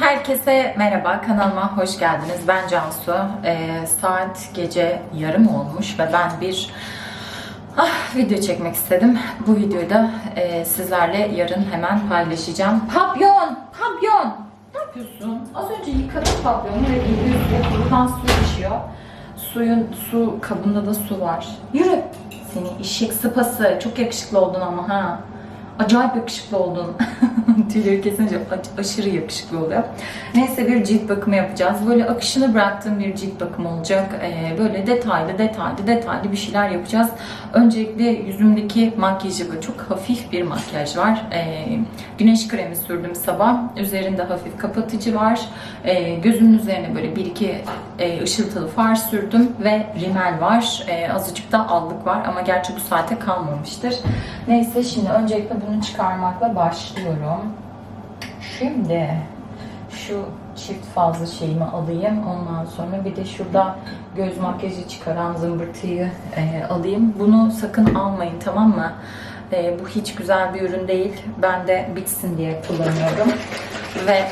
Herkese merhaba, kanalıma hoş geldiniz. Ben Cansu. Ee, saat gece yarım olmuş ve ben bir ah, video çekmek istedim. Bu videoyu da e, sizlerle yarın hemen paylaşacağım. Papyon! Papyon! Ne yapıyorsun? Az önce yıkadım papyonu ve yüzüne buradan su düşüyor. Suyun, su kabında da su var. Yürü! Seni işek sıpası. Çok yakışıklı oldun ama ha. Acayip yakışıklı oldun. Tüyleri kesince aşırı yakışıklı oluyor. Neyse bir cilt bakımı yapacağız. Böyle akışını bıraktığım bir cilt bakımı olacak. Ee, böyle detaylı detaylı detaylı bir şeyler yapacağız. Öncelikle yüzümdeki makyajı böyle çok hafif bir makyaj var. Ee, güneş kremi sürdüm sabah. Üzerinde hafif kapatıcı var. Ee, gözümün üzerine böyle bir iki e, ışıltılı far sürdüm ve rimel var. Ee, azıcık da allık var ama gerçi bu saate kalmamıştır. Neyse şimdi öncelikle bunu çıkarmakla başlıyorum. Şimdi şu çift fazla şeyimi alayım. Ondan sonra bir de şurada göz makyajı çıkaran zımbırtıyı e, alayım. Bunu sakın almayın tamam mı? E, bu hiç güzel bir ürün değil. Ben de bitsin diye kullanıyorum. Ve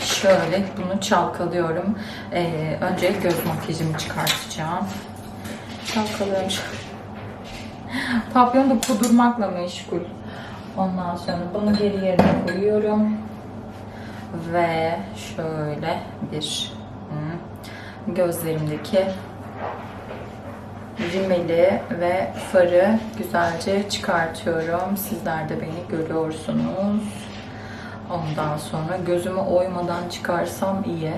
şöyle bunu çalkalıyorum. E, önce göz makyajımı çıkartacağım. Çalkalıyorum. Papyon da kudurmakla meşgul. Ondan sonra bunu geri yerine koyuyorum. Ve şöyle bir gözlerimdeki rimeli ve farı güzelce çıkartıyorum. Sizler de beni görüyorsunuz. Ondan sonra gözümü oymadan çıkarsam iyi.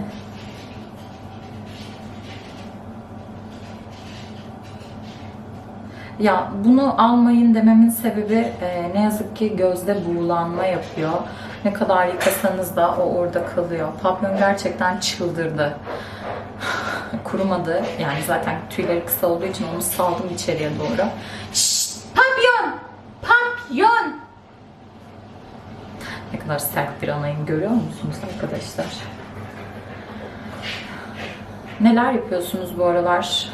Ya bunu almayın dememin sebebi e, ne yazık ki gözde buğulanma yapıyor. Ne kadar yıkasanız da o orada kalıyor. Papyon gerçekten çıldırdı. Kurumadı. Yani zaten tüyleri kısa olduğu için onu saldım içeriye doğru. Şşt! Papyon! Papyon! Ne kadar sert bir anayım görüyor musunuz arkadaşlar? Neler yapıyorsunuz bu aralar?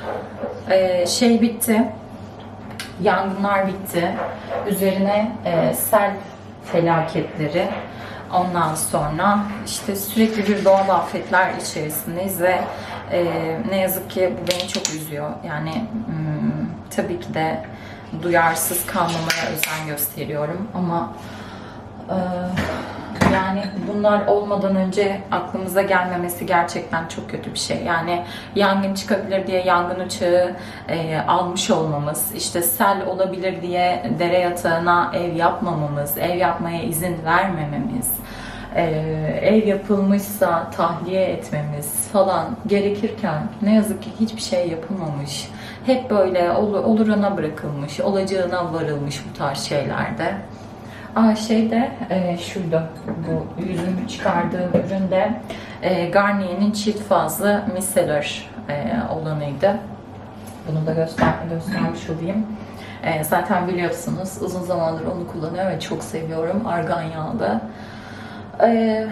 Ee, şey bitti yangınlar bitti. Üzerine e, sel felaketleri. Ondan sonra işte sürekli bir doğal afetler içerisindeyiz ve e, ne yazık ki bu beni çok üzüyor. Yani hmm, tabii ki de duyarsız kalmamaya özen gösteriyorum ama e, yani bunlar olmadan önce aklımıza gelmemesi gerçekten çok kötü bir şey. Yani yangın çıkabilir diye yangın uçağı e, almış olmamız, işte sel olabilir diye dere yatağına ev yapmamamız, ev yapmaya izin vermememiz, e, ev yapılmışsa tahliye etmemiz falan gerekirken ne yazık ki hiçbir şey yapılmamış. Hep böyle ol, oluruna bırakılmış, olacağına varılmış bu tarz şeylerde. Aa şeyde e, şurada bu yüzümü çıkardığım üründe e, Garnier'in çift fazlı micellar e, olanıydı. Bunu da göster göstermiş olayım. E, zaten biliyorsunuz uzun zamandır onu kullanıyorum ve çok seviyorum. Argan yağlı. E,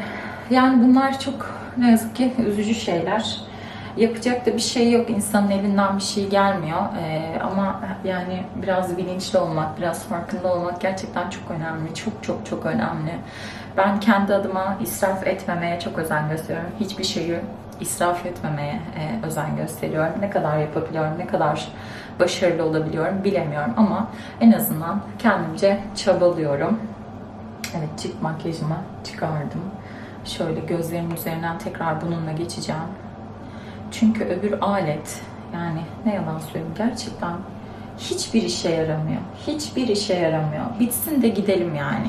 yani bunlar çok ne yazık ki üzücü şeyler. Yapacak da bir şey yok. İnsanın elinden bir şey gelmiyor. Ee, ama yani biraz bilinçli olmak, biraz farkında olmak gerçekten çok önemli. Çok çok çok önemli. Ben kendi adıma israf etmemeye çok özen gösteriyorum. Hiçbir şeyi israf etmemeye e, özen gösteriyorum. Ne kadar yapabiliyorum, ne kadar başarılı olabiliyorum bilemiyorum ama en azından kendimce çabalıyorum. Evet cilt makyajımı çıkardım. Şöyle gözlerimin üzerinden tekrar bununla geçeceğim. Çünkü öbür alet yani ne yalan söyleyeyim gerçekten hiçbir işe yaramıyor. Hiçbir işe yaramıyor. Bitsin de gidelim yani.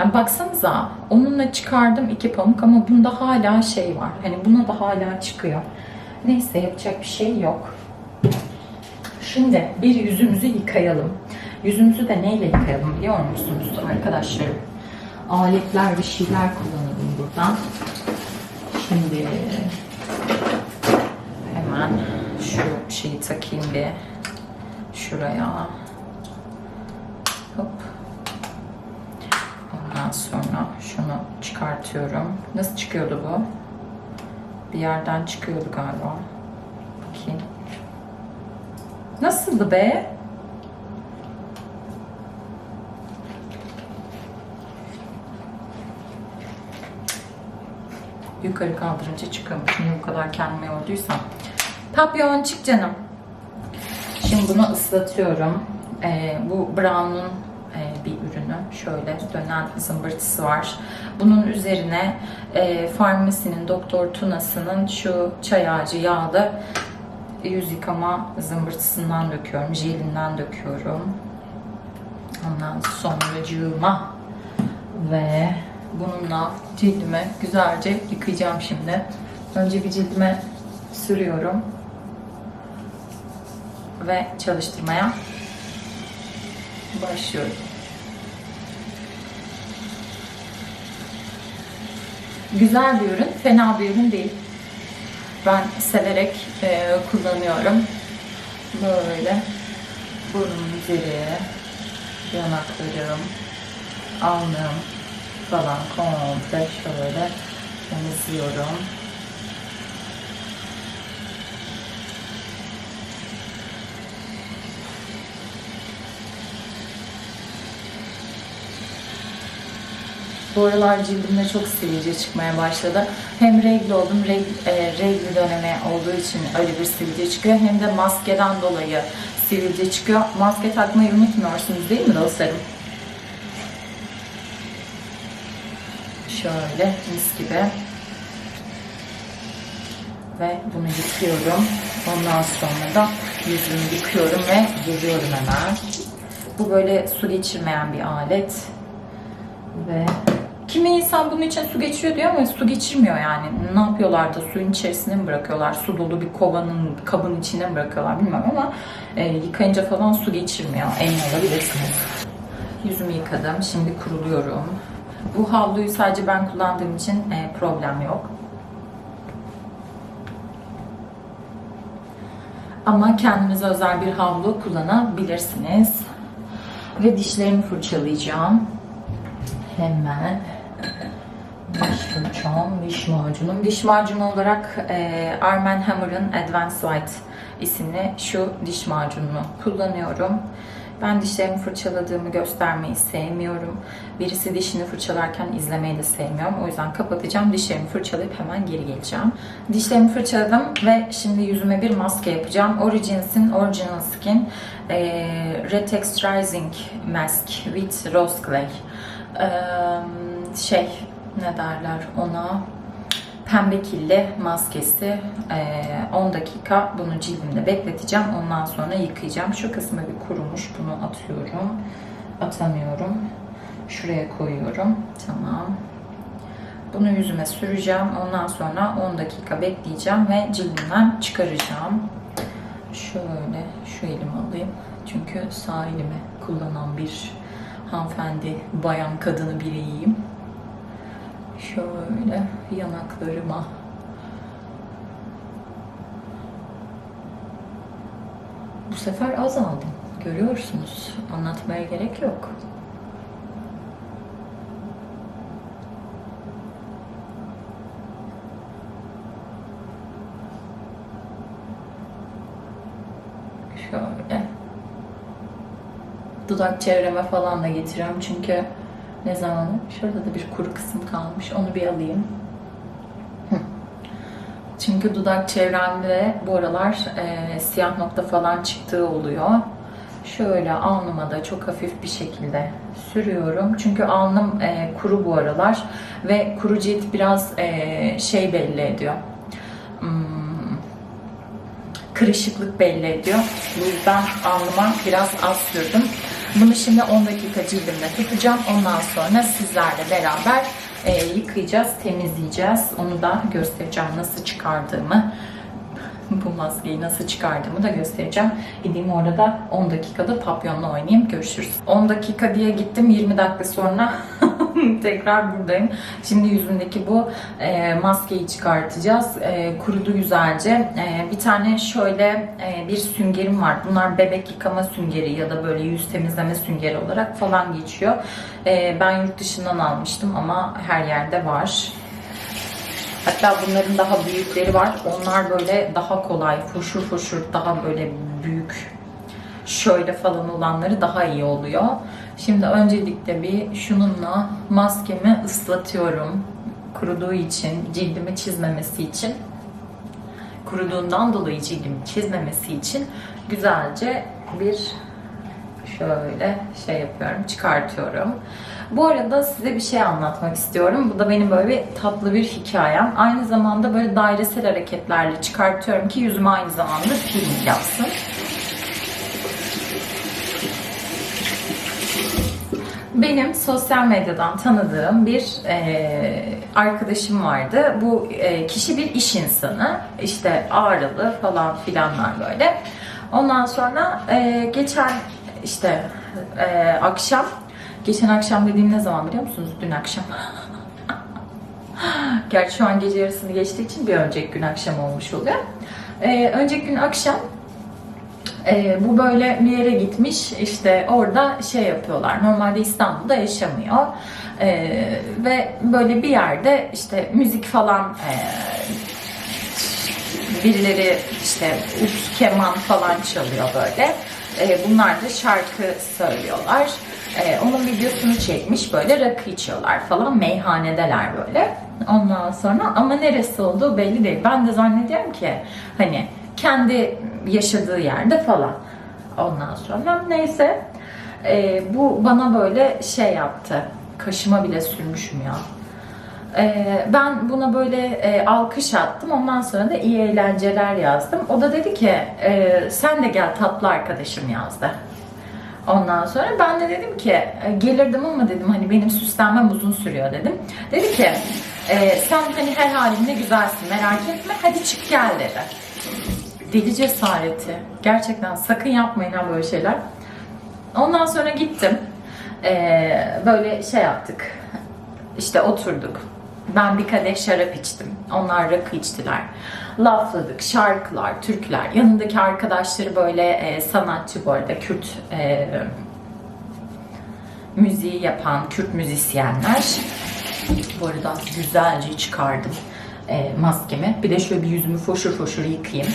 yani baksanıza onunla çıkardım iki pamuk ama bunda hala şey var. Hani buna da hala çıkıyor. Neyse yapacak bir şey yok. Şimdi bir yüzümüzü yıkayalım. Yüzümüzü de neyle yıkayalım biliyor musunuz arkadaşlarım? Aletler bir şeyler kullanalım buradan. Şimdi hemen şu şeyi takayım bir şuraya. Hop. Ondan sonra şunu çıkartıyorum. Nasıl çıkıyordu bu? Bir yerden çıkıyordu galiba. Bakayım. Nasıldı be? yukarı kaldırınca çıkıyormuş. Niye bu kadar kendime yorduysam. Papyon çık canım. Şimdi bunu ıslatıyorum. Ee, bu Brown'un e, bir ürünü. Şöyle dönen zımbırtısı var. Bunun üzerine e, Farmasi'nin Doktor Tuna'sının şu çay ağacı yağlı yüz yıkama zımbırtısından döküyorum. Jelinden döküyorum. Ondan sonra cığıma ve bununla cildimi güzelce yıkayacağım şimdi. Önce bir cildime sürüyorum ve çalıştırmaya başlıyorum. Güzel bir ürün, fena bir ürün değil. Ben severek e, kullanıyorum. Böyle burnum üzeri, yanaklarım, alnım falan komple şöyle temizliyorum. Bu aralar cildimde çok sivilce çıkmaya başladı. Hem regl oldum, regl, e, dönemi olduğu için öyle bir sivilce çıkıyor. Hem de maskeden dolayı sivilce çıkıyor. Maske takmayı unutmuyorsunuz değil mi dostlarım? Şöyle mis gibi. Ve bunu yıkıyorum. Ondan sonra da yüzümü yıkıyorum ve geliyorum hemen. Bu böyle su geçirmeyen bir alet. Ve kimi insan bunun için su geçiriyor diyor ama su geçirmiyor yani. Ne yapıyorlar da suyun içerisine mi bırakıyorlar? Su dolu bir kovanın, kabın içine mi bırakıyorlar bilmiyorum ama e, yıkayınca falan su geçirmiyor. Emin olabilirsiniz. Yüzümü yıkadım. Şimdi kuruluyorum. Bu havluyu sadece ben kullandığım için e, problem yok. Ama kendinize özel bir havlu kullanabilirsiniz. Ve dişlerimi fırçalayacağım. Hemen fırçam, diş macunum. Diş macunu olarak e, Arm Hammer'ın Advanced White isimli şu diş macununu kullanıyorum. Ben dişlerimi fırçaladığımı göstermeyi sevmiyorum. Birisi dişini fırçalarken izlemeyi de sevmiyorum. O yüzden kapatacağım. Dişlerimi fırçalayıp hemen geri geleceğim. Dişlerimi fırçaladım ve şimdi yüzüme bir maske yapacağım. Origins'in Original Skin e, Retexturizing Mask with Rose Clay. E, şey ne derler ona? Pembe killi maskesi. Ee, 10 dakika bunu cildimde bekleteceğim. Ondan sonra yıkayacağım. Şu kısmı bir kurumuş. Bunu atıyorum. Atamıyorum. Şuraya koyuyorum. Tamam. Bunu yüzüme süreceğim. Ondan sonra 10 dakika bekleyeceğim ve cildimden çıkaracağım. Şöyle şu elimi alayım. Çünkü sağ elimi kullanan bir hanımefendi bayan kadını biriyim Şöyle yanaklarıma Bu sefer az aldım. Görüyorsunuz. Anlatmaya gerek yok. Şöyle. Dudak çevreme falan da getiriyorum çünkü ne zamanı? Şurada da bir kuru kısım kalmış. Onu bir alayım. Çünkü dudak çevremde bu aralar e, siyah nokta falan çıktığı oluyor. Şöyle alnıma da çok hafif bir şekilde sürüyorum. Çünkü alnım e, kuru bu aralar ve kuru cilt biraz e, şey belli ediyor. Hmm, kırışıklık belli ediyor. Bu yüzden alnıma biraz az sürdüm. Bunu şimdi 10 dakika cildimde tutacağım. Ondan sonra sizlerle beraber e, yıkayacağız, temizleyeceğiz. Onu da göstereceğim nasıl çıkardığımı. Bu maskeyi nasıl çıkardığımı da göstereceğim. Gideyim orada 10 dakikada papyonla oynayayım. Görüşürüz. 10 dakika diye gittim. 20 dakika sonra tekrar buradayım. Şimdi yüzümdeki bu e, maskeyi çıkartacağız. E, kurudu güzelce. E, bir tane şöyle e, bir süngerim var. Bunlar bebek yıkama süngeri ya da böyle yüz temizleme süngeri olarak falan geçiyor. E, ben yurt dışından almıştım ama her yerde var. Hatta bunların daha büyükleri var. Onlar böyle daha kolay, foşur foşur, daha böyle büyük şöyle falan olanları daha iyi oluyor. Şimdi öncelikle bir şununla maskemi ıslatıyorum. kuruduğu için, cildimi çizmemesi için kuruduğundan dolayı cildimi çizmemesi için güzelce bir şöyle şey yapıyorum, çıkartıyorum. Bu arada size bir şey anlatmak istiyorum. Bu da benim böyle bir tatlı bir hikayem. Aynı zamanda böyle dairesel hareketlerle çıkartıyorum ki yüzüm aynı zamanda peeling yapsın. Benim sosyal medyadan tanıdığım bir e, arkadaşım vardı. Bu e, kişi bir iş insanı. İşte ağrılı falan filanlar böyle. Ondan sonra e, geçen işte e, akşam, geçen akşam dediğim ne zaman biliyor musunuz? Dün akşam. Gerçi şu an gece yarısını geçtiği için bir önceki gün akşam olmuş oluyor. E, önceki gün akşam ee, bu böyle bir yere gitmiş işte orada şey yapıyorlar normalde İstanbul'da yaşamıyor Ee, ve böyle bir yerde işte müzik falan e, birileri işte keman falan çalıyor böyle Ee, bunlar da şarkı söylüyorlar Ee, onun videosunu çekmiş böyle rakı içiyorlar falan meyhanedeler böyle ondan sonra ama neresi olduğu belli değil ben de zannediyorum ki hani kendi yaşadığı yerde falan. Ondan sonra neyse e, bu bana böyle şey yaptı. Kaşıma bile sürmüşüm ya. E, ben buna böyle e, alkış attım. Ondan sonra da iyi eğlenceler yazdım. O da dedi ki e, sen de gel tatlı arkadaşım yazdı. Ondan sonra ben de dedim ki e, gelirdim ama dedim hani benim süslenmem uzun sürüyor dedim. Dedi ki e, sen hani her halinle güzelsin merak etme hadi çık gel dedi deli cesareti. Gerçekten sakın yapmayın ha böyle şeyler. Ondan sonra gittim. Ee, böyle şey yaptık. İşte oturduk. Ben bir kadeh şarap içtim. Onlar rakı içtiler. Lafladık, şarkılar, türküler. Yanındaki arkadaşları böyle e, sanatçı bu arada Kürt e, müziği yapan Kürt müzisyenler. Bu arada güzelce çıkardım e, maskemi. Bir de şöyle bir yüzümü foşur foşur yıkayayım.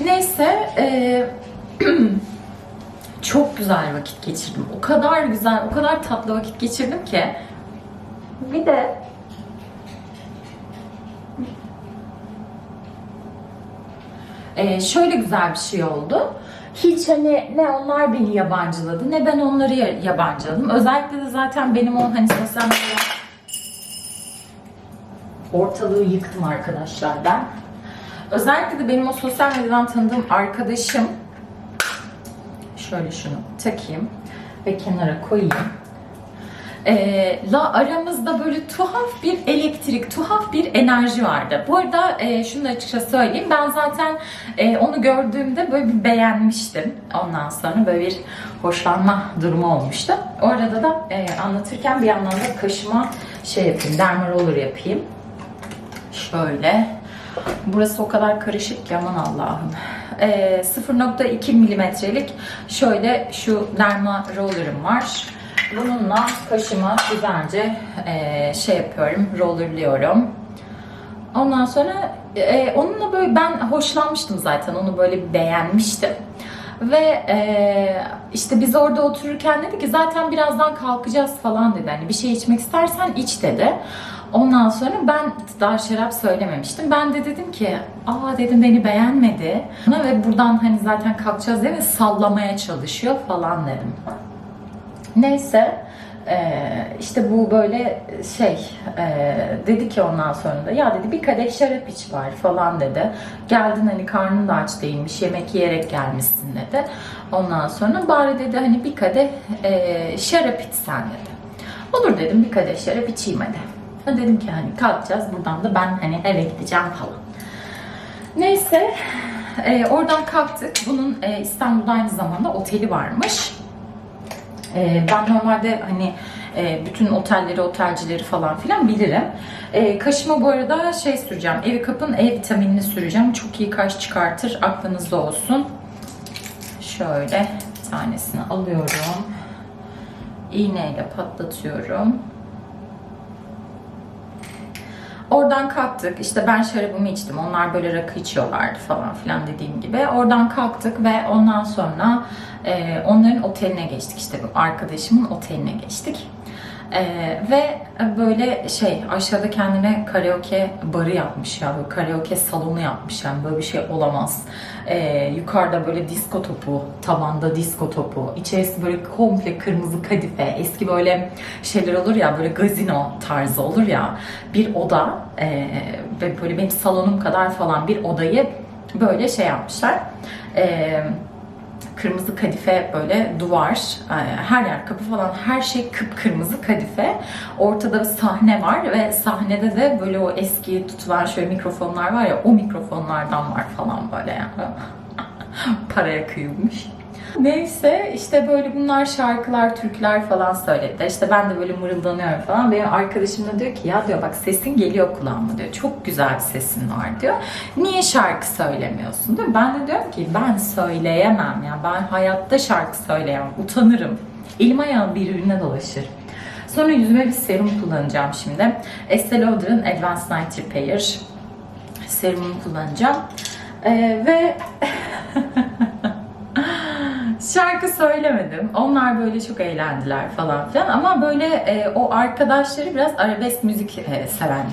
Neyse e, çok güzel vakit geçirdim. O kadar güzel, o kadar tatlı vakit geçirdim ki. Bir de e, şöyle güzel bir şey oldu. Hiç hani ne onlar beni yabancıladı ne ben onları yabancıladım. Özellikle de zaten benim o hani sosyal medya ortalığı yıktım arkadaşlar ben. Özellikle de benim o sosyal medyadan tanıdığım arkadaşım şöyle şunu takayım ve kenara koyayım. Ee, la aramızda böyle tuhaf bir elektrik, tuhaf bir enerji vardı. Bu arada e, şunu da açıkça söyleyeyim. Ben zaten e, onu gördüğümde böyle bir beğenmiştim. Ondan sonra böyle bir hoşlanma durumu olmuştu. O arada da e, anlatırken bir yandan da kaşıma şey yapayım, dermaroller yapayım. Şöyle. Burası o kadar karışık ki aman Allah'ım. E, 0.2 milimetrelik şöyle şu derma roller'ım var. Bununla kaşıma güzelce e, şey yapıyorum, rollerlıyorum. Ondan sonra e, onunla böyle ben hoşlanmıştım zaten, onu böyle beğenmiştim. Ve e, işte biz orada otururken dedi ki zaten birazdan kalkacağız falan dedi. Hani bir şey içmek istersen iç dedi. Ondan sonra ben daha şarap söylememiştim. Ben de dedim ki aa dedim beni beğenmedi. Ve buradan hani zaten kalkacağız değil mi sallamaya çalışıyor falan dedim. Neyse ee, işte bu böyle şey e, dedi ki ondan sonra da ya dedi bir kadeh şarap iç var falan dedi. Geldin hani karnın da aç değilmiş yemek yiyerek gelmişsin dedi. Ondan sonra bari dedi hani bir kadeh e, şarap içsen dedi. Olur dedim bir kadeh şarap içeyim hadi. Dedim ki hani kalkacağız buradan da ben hani eve gideceğim falan. Neyse e, oradan kalktık. Bunun e, İstanbul'da aynı zamanda oteli varmış. E, ben normalde hani e, bütün otelleri, otelcileri falan filan bilirim. E, kaşıma bu arada şey süreceğim. Evi kapın E vitaminini süreceğim. Çok iyi kaş çıkartır. Aklınızda olsun. Şöyle bir tanesini alıyorum. İğneyle patlatıyorum. Oradan kalktık. İşte ben şarabımı içtim. Onlar böyle rakı içiyorlardı falan filan dediğim gibi. Oradan kalktık ve ondan sonra e, onların oteline geçtik. İşte bu arkadaşımın oteline geçtik. Ee, ve böyle şey aşağıda kendine karaoke barı yapmış ya böyle karaoke salonu yapmış yani böyle bir şey olamaz. Ee, yukarıda böyle disko topu, tavanda disko topu, içerisi böyle komple kırmızı kadife, eski böyle şeyler olur ya böyle gazino tarzı olur ya bir oda ee, ve böyle benim salonum kadar falan bir odayı böyle şey yapmışlar. Ee, kırmızı kadife böyle duvar, e, her yer kapı falan her şey kıpkırmızı kadife. Ortada bir sahne var ve sahnede de böyle o eski tutulan şöyle mikrofonlar var ya o mikrofonlardan var falan böyle yani. Paraya kıyılmış. Neyse işte böyle bunlar şarkılar, türküler falan söylediler. İşte ben de böyle mırıldanıyorum falan. Benim arkadaşım da diyor ki ya diyor bak sesin geliyor kulağıma diyor. Çok güzel bir sesin var diyor. Niye şarkı söylemiyorsun diyor. Ben de diyorum ki ben söyleyemem ya. Ben hayatta şarkı söyleyemem. Utanırım. Elim ayağım birbirine dolaşır. Sonra yüzüme bir serum kullanacağım şimdi. Estee Lauder'ın Advanced Night Repair serumunu kullanacağım. Ee, ve şarkı söylemedim. Onlar böyle çok eğlendiler falan filan. Ama böyle e, o arkadaşları biraz arabesk müzik e, seven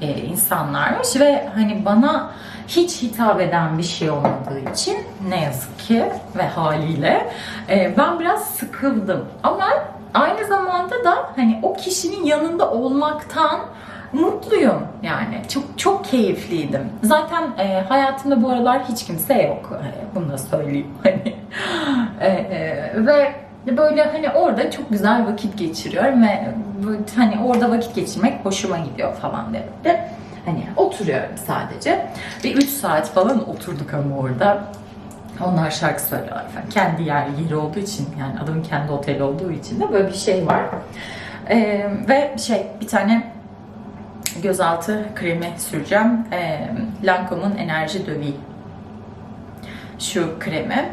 e, insanlarmış ve hani bana hiç hitap eden bir şey olmadığı için ne yazık ki ve haliyle e, ben biraz sıkıldım. Ama aynı zamanda da hani o kişinin yanında olmaktan mutluyum yani. Çok çok keyifliydim. Zaten e, hayatımda bu aralar hiç kimse yok. E, bunu da söyleyeyim. Hani e, e, ve böyle hani orada çok güzel vakit geçiriyorum ve hani orada vakit geçirmek hoşuma gidiyor falan dedi. Hani oturuyorum sadece. Bir 3 saat falan oturduk ama orada. Onlar şarkı söylüyorlar falan. Kendi yer yeri olduğu için yani adamın kendi oteli olduğu için de böyle bir şey var. Ee, ve şey bir tane gözaltı kremi süreceğim. Ee, Lancome'un Enerji Dövi şu kremi.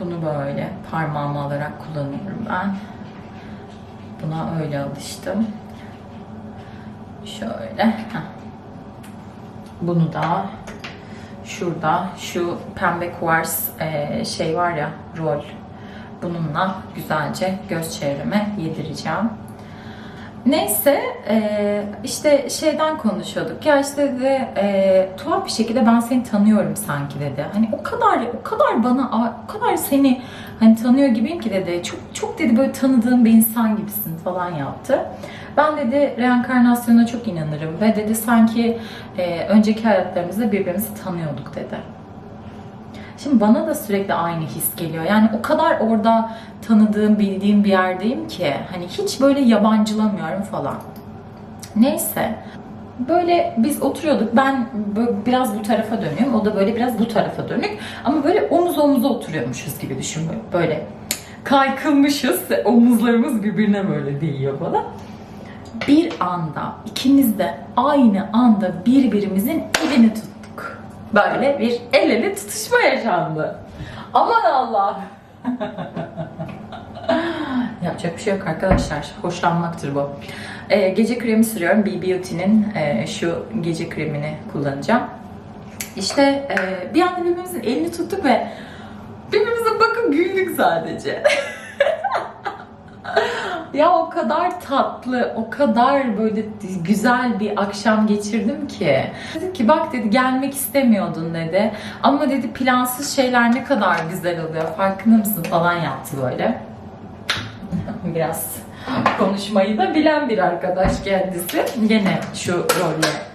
Bunu böyle parmağıma alarak kullanıyorum ben. Buna öyle alıştım. Şöyle. Bunu da şurada şu pembe kuvars e, şey var ya rol. Bununla güzelce göz çevreme yedireceğim. Neyse e, işte şeyden konuşuyorduk ya işte dedi e, tuhaf bir şekilde ben seni tanıyorum sanki dedi. Hani o kadar o kadar bana o kadar seni hani tanıyor gibiyim ki dedi. Çok çok dedi böyle tanıdığım bir insan gibisin falan yaptı. Ben dedi reenkarnasyona çok inanırım ve dedi sanki e, önceki hayatlarımızda birbirimizi tanıyorduk dedi. Şimdi bana da sürekli aynı his geliyor. Yani o kadar orada tanıdığım, bildiğim bir yerdeyim ki hani hiç böyle yabancılamıyorum falan. Neyse. Böyle biz oturuyorduk. Ben biraz bu tarafa dönüyorum. O da böyle biraz bu tarafa dönük. Ama böyle omuz omuza oturuyormuşuz gibi düşün. Böyle kaykılmışız. Omuzlarımız birbirine böyle değiyor falan. Bir anda ikimiz de aynı anda birbirimizin elini tuttuk. Böyle bir el ele tutuşma yaşandı. Aman Allah. Yapacak bir şey yok arkadaşlar. Hoşlanmaktır bu. Ee, gece kremi sürüyorum. B Beauty'nin e, şu gece kremini kullanacağım. İşte e, bir anda birbirimizin elini tuttuk ve birbirimize bakıp güldük sadece. ya o kadar tatlı, o kadar böyle güzel bir akşam geçirdim ki. Dedi ki bak dedi gelmek istemiyordun dedi. Ama dedi plansız şeyler ne kadar güzel oluyor farkında mısın falan yaptı böyle. Biraz konuşmayı da bilen bir arkadaş kendisi. Gene şu rolle.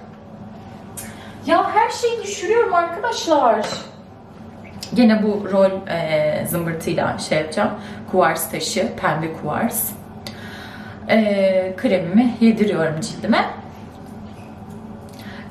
Ya her şeyi düşürüyorum arkadaşlar. Gene bu rol e, zımbırtıyla şey yapacağım. Kuvars taşı, pembe kuvars. E, kremimi yediriyorum cildime.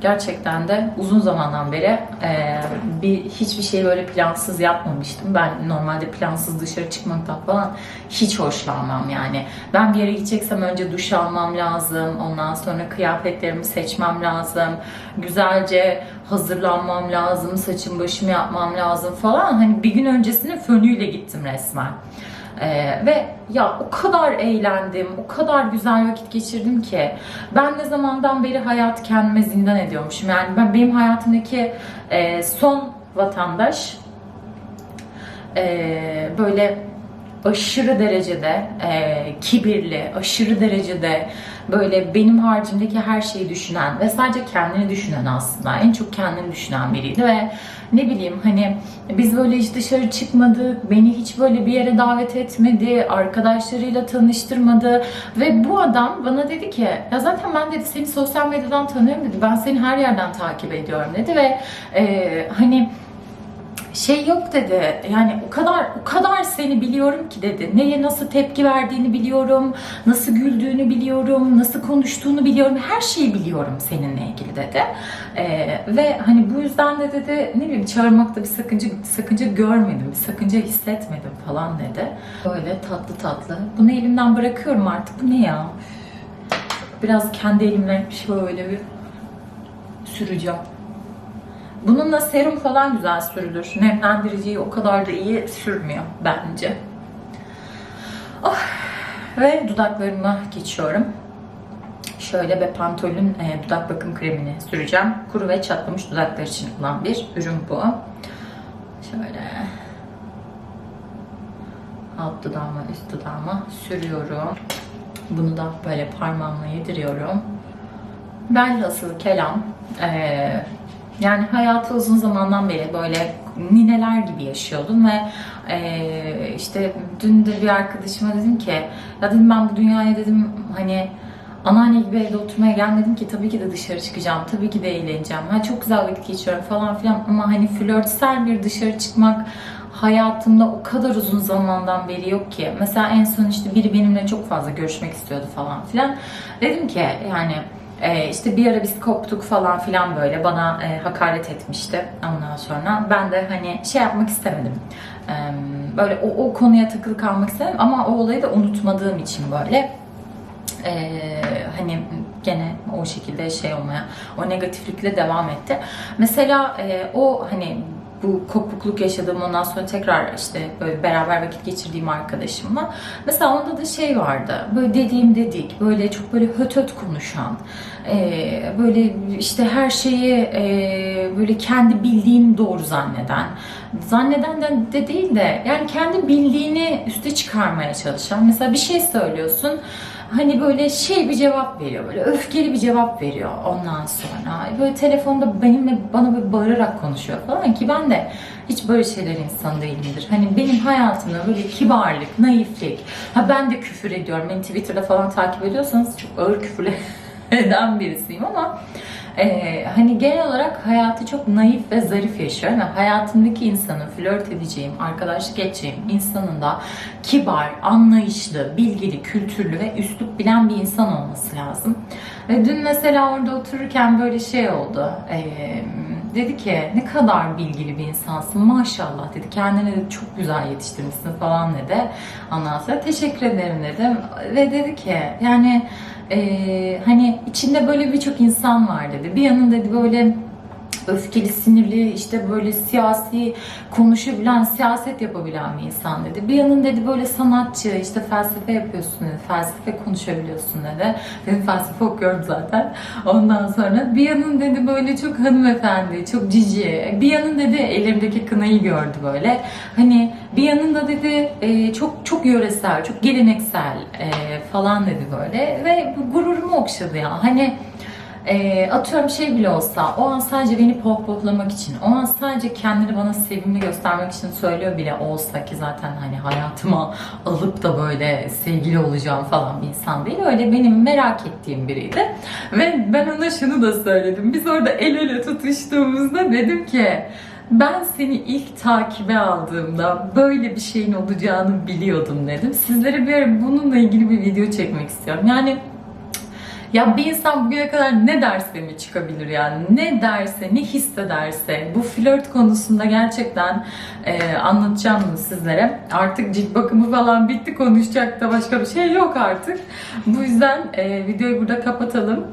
Gerçekten de uzun zamandan beri e, bir hiçbir şey böyle plansız yapmamıştım. Ben normalde plansız dışarı çıkmaktan falan hiç hoşlanmam yani. Ben bir yere gideceksem önce duş almam lazım. Ondan sonra kıyafetlerimi seçmem lazım. Güzelce hazırlanmam lazım, saçım başımı yapmam lazım falan. Hani bir gün öncesine fönüyle gittim resmen. Ee, ve ya o kadar eğlendim, o kadar güzel vakit geçirdim ki ben ne zamandan beri hayat kendime zindan ediyormuşum. Yani ben benim hayatımdaki e, son vatandaş e, böyle aşırı derecede e, kibirli, aşırı derecede böyle benim haricimdeki her şeyi düşünen ve sadece kendini düşünen aslında en çok kendini düşünen biriydi ve ne bileyim hani biz böyle hiç dışarı çıkmadık, beni hiç böyle bir yere davet etmedi, arkadaşlarıyla tanıştırmadı ve bu adam bana dedi ki ya zaten ben dedi seni sosyal medyadan tanıyorum dedi, ben seni her yerden takip ediyorum dedi ve e, hani şey yok dedi. Yani o kadar o kadar seni biliyorum ki dedi. Neye nasıl tepki verdiğini biliyorum. Nasıl güldüğünü biliyorum. Nasıl konuştuğunu biliyorum. Her şeyi biliyorum seninle ilgili dedi. Ee, ve hani bu yüzden de dedi ne bileyim çağırmakta bir sakınca sakınca görmedim. Bir sakınca hissetmedim falan dedi. Böyle tatlı tatlı. Bunu elimden bırakıyorum artık. Bu ne ya? Biraz kendi elimle şöyle bir süreceğim. Bununla serum falan güzel sürülür. Nemlendiriciyi o kadar da iyi sürmüyor bence. Oh. Ve dudaklarıma geçiyorum. Şöyle bir Pantol'ün e, dudak bakım kremini süreceğim. Kuru ve çatlamış dudaklar için olan bir ürün bu. Şöyle alt dudağıma, üst dudağıma sürüyorum. Bunu da böyle parmağımla yediriyorum. Velhasıl kelam, eee yani hayatı uzun zamandan beri böyle nineler gibi yaşıyordum ve eee, işte dün de bir arkadaşıma dedim ki ya dedim ben bu dünyaya dedim hani anneanne gibi evde oturmaya gelmedim ki tabii ki de dışarı çıkacağım, tabii ki de eğleneceğim. Ha, çok güzel vakit geçiriyorum falan filan ama hani flörtsel bir dışarı çıkmak hayatımda o kadar uzun zamandan beri yok ki. Mesela en son işte biri benimle çok fazla görüşmek istiyordu falan filan. Dedim ki yani ee, işte bir ara biz koptuk falan filan böyle. Bana e, hakaret etmişti ondan sonra. Ben de hani şey yapmak istemedim. Ee, böyle o, o konuya takılı kalmak istemedim. Ama o olayı da unutmadığım için böyle ee, hani gene o şekilde şey olmaya o negatiflikle devam etti. Mesela e, o hani bu kopukluk yaşadığım ondan sonra tekrar işte böyle beraber vakit geçirdiğim arkadaşımla. Mesela onda da şey vardı. Böyle dediğim dedik böyle çok böyle höt höt konuşan e, böyle işte her şeyi e, böyle kendi bildiğini doğru zanneden zanneden de, de değil de yani kendi bildiğini üste çıkarmaya çalışan mesela bir şey söylüyorsun hani böyle şey bir cevap veriyor böyle öfkeli bir cevap veriyor ondan sonra böyle telefonda benimle bana böyle bağırarak konuşuyor falan ki ben de hiç böyle şeyler insan değilimdir. Hani benim hayatımda böyle kibarlık, naiflik. Ha ben de küfür ediyorum. Beni Twitter'da falan takip ediyorsanız çok ağır küfür eden birisiyim ama e, hani genel olarak hayatı çok naif ve zarif yaşıyorum ve hayatımdaki insanın flört edeceğim, arkadaşlık edeceğim insanın da kibar, anlayışlı, bilgili, kültürlü ve üslup bilen bir insan olması lazım. Ve dün mesela orada otururken böyle şey oldu. E, dedi ki ne kadar bilgili bir insansın maşallah dedi. Kendini de çok güzel yetiştirmişsin falan dedi. Ondan teşekkür ederim dedim. Ve dedi ki yani e, hani içinde böyle birçok insan var dedi. Bir yanın dedi böyle öfkeli, sinirli, işte böyle siyasi konuşabilen, siyaset yapabilen bir insan dedi. Bir yanın dedi böyle sanatçı, işte felsefe yapıyorsun dedi, felsefe konuşabiliyorsun dedi. Benim felsefe okuyorum zaten. Ondan sonra bir yanın dedi böyle çok hanımefendi, çok cici. Bir yanın dedi elimdeki kınayı gördü böyle. Hani bir yanında dedi e, çok çok yöresel, çok geleneksel e, falan dedi böyle ve gururumu okşadı ya. Hani e, atıyorum şey bile olsa o an sadece beni pohpohlamak için o an sadece kendini bana sevimli göstermek için söylüyor bile olsa ki zaten hani hayatıma alıp da böyle sevgili olacağım falan bir insan değil öyle benim merak ettiğim biriydi ve ben ona şunu da söyledim biz orada el ele tutuştuğumuzda dedim ki ben seni ilk takibe aldığımda böyle bir şeyin olacağını biliyordum dedim. Sizlere bir ara bununla ilgili bir video çekmek istiyorum. Yani ya bir insan bugüne kadar ne derse mi çıkabilir yani? Ne derse, ne hissederse. Bu flört konusunda gerçekten e, anlatacağım bunu sizlere. Artık cilt bakımı falan bitti. Konuşacak da başka bir şey yok artık. Bu yüzden e, videoyu burada kapatalım.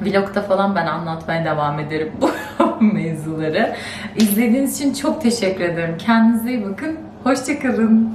Vlogda falan ben anlatmaya devam ederim bu mevzuları. İzlediğiniz için çok teşekkür ederim. Kendinize iyi bakın. Hoşçakalın.